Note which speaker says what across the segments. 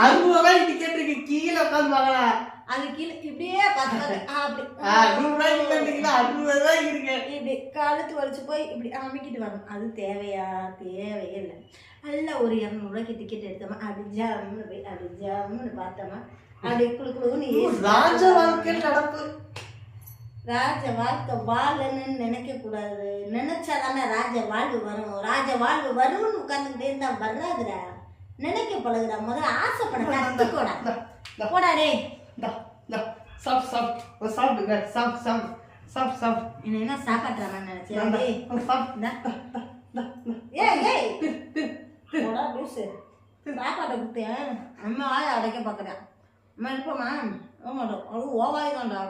Speaker 1: அறுபது ரூபாய்க்கு டிக்கெட் இருக்கு கீழே உட்காந்து பார்க்கலாம்
Speaker 2: அது கீழே இப்படியே பார்த்து பார்த்து ஆ, அப்படி.
Speaker 1: நூறு அறுபது ரூபாய்க்கு இருக்கு
Speaker 2: இப்படி கழுத்து வலிச்சு போய் இப்படி அமைக்கிட்டு வரணும். அது தேவையா? தேவையே இல்லை. நல்ல ஒரு இரநூறுவாய்க்கு டிக்கெட் எடுத்தோமா? அப்படி ஜாமுன்னு போய் அப்படி ஜாமுன்னு பார்த்தோமா? அப்படி குழு குழுன்னு
Speaker 1: ராஜ வாழ்க்கை நடப்பு
Speaker 2: ராஜ வாழ்க்கை வாழணும்னு நினைக்க கூடாது. நினைச்சாதானே ராஜ வாழ்வு வரும். ராஜ வாழ்வு வரும்னு உட்காந்துக்கிட்டே இருந்தா வராதுடா நினைக்க பழகுடா முதல்ல ஆசைப்பட கத்துக்கோடா. போடா
Speaker 1: இந்தா, சாப் சாப். சாப்பிடுங்க சாப் சாப் சாப். சாப்
Speaker 2: என்ன என்ன சாப்பாட்டுறான்னு நினைச்சேன்
Speaker 1: சாப்.
Speaker 2: ஏய் ஏய். போடா லூசு. சாப்பாட்டை கொடுத்தேன் அம்மா வாயை அடைக்க பார்க்குறேன் அம்மா இருப்போமா மாட்டோம். அது ஓவாய் தான்டா.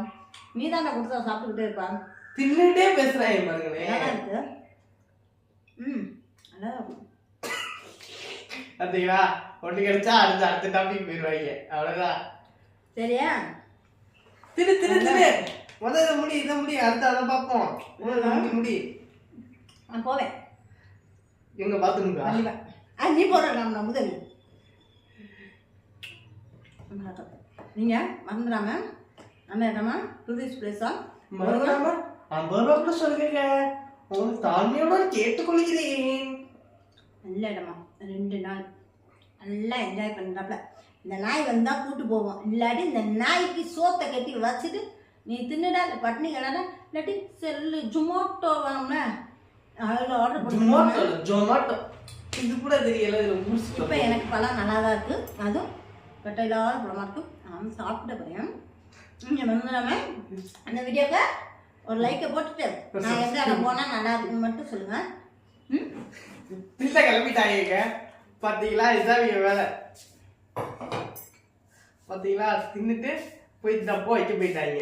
Speaker 2: நீ தான்டா கொடுத்தா சாப்பிட்டுக்கிட்டே இருப்பான்
Speaker 1: தின்னுட்டே பாருங்களேன்
Speaker 2: இருக்கு. ம். நல்லா இருக்கும்
Speaker 1: பாத்தீங்களா ஒண்ணு கிடைச்சா அடுத்த அடுத்த டாபிக் போயிடுவாங்க அவ்வளவுதான்.
Speaker 2: சரியா?
Speaker 1: திரு திரு திரு முதல்ல இதை முடி இதை முடி அடுத்த அதை பார்ப்போம். முதல்ல முடி முடி.
Speaker 2: நான் போவேன்.
Speaker 1: எங்க
Speaker 2: கண்டிப்பா. ஆ நீ போடுற நம்ம முதவி நீங்க மறந்துடாம நம்ம இடமா டூரிஸ்ட் பிளேஸா
Speaker 1: மறந்துடாம. ஐம்பது ரூபா சொல்லுங்க உங்களுக்கு தாழ்மையுடன் கேட்டுக்கொள்கிறேன்.
Speaker 2: நல்ல இடமா. ரெண்டு நாள் நல்லா என்ஜாய் பண்ணுறாப்புல இந்த நாய் வந்தா கூட்டு போவோம். இல்லாட்டி இந்த நாய்க்கு சோத்தை கட்டி வச்சுட்டு நீ தின்னுடா இல்லை பட்னி கிடடா இல்லாட்டி செல்லு ஜொமோட்டோ வாங்கின. அதில் ஆர்டர்
Speaker 1: ஜொமாட்டோ
Speaker 2: பண்ணி
Speaker 1: ஜொமாட்டோ. இது கூட தெரியல
Speaker 2: இப்போ எனக்கு பழம் நல்லா தான் இருக்குது அதுவும் கட்டையில்லாத பழமாக இருக்கும். நான் சாப்பிட போகிறேன் இங்கே வந்துடாம அந்த வீடியோக்கு ஒரு லைக்கை போட்டுட்டு நான் இடம் போனால் நல்லா இருக்குன்னு மட்டும் சொல்லுங்கள் ம்?
Speaker 1: தில்ல கிளம்பிட்டாங்க பார்த்தீங்களா இதுதான் இவங்க வேலை. பார்த்தீங்களா தின்னுட்டு போய் தப்போ வைக்க போயிட்டாங்க